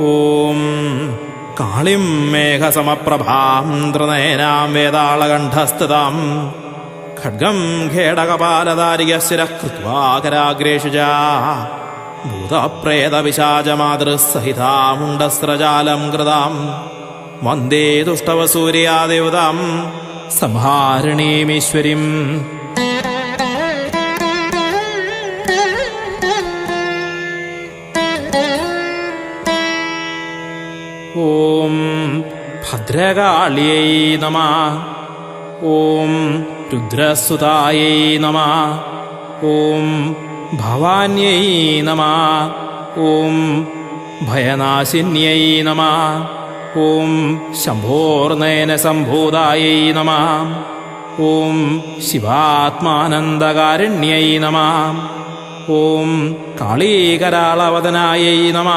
ഓം കാളിം മേഘസമപ്രഭാം തൃനേനാം വേതാളകണ്ഠസ്ഥിതാം ഖഡ്ഗം ഖേടകപാലതാരികശിരഃ കൃത്വാകരാഗ്രേഷു ച ഭൂതപ്രേതപിശാചമാതൃസഹിതാമുണ്ടസ്രജാലം കൃതാം. വന്ദേ ദുഷ്ടവസൂര്യാ ദേവതാം സംഹാരിണീമീശ്വരീം ഓം ഭദ്രകാളിയൈ നമ. ഓം രുദ്രസുതായൈ നമ. ഓം ഭവാന്യൈ നമ. ഓം ഭയനാശിന്യൈ നമ. ഓം ശംഭോർനയന സംഭൂതായൈ നമ. ഓം ശിവാത്മാനന്ദകാരുണ്യൈ നമ. ഓം കാളീകരാളവദനായൈ നമ.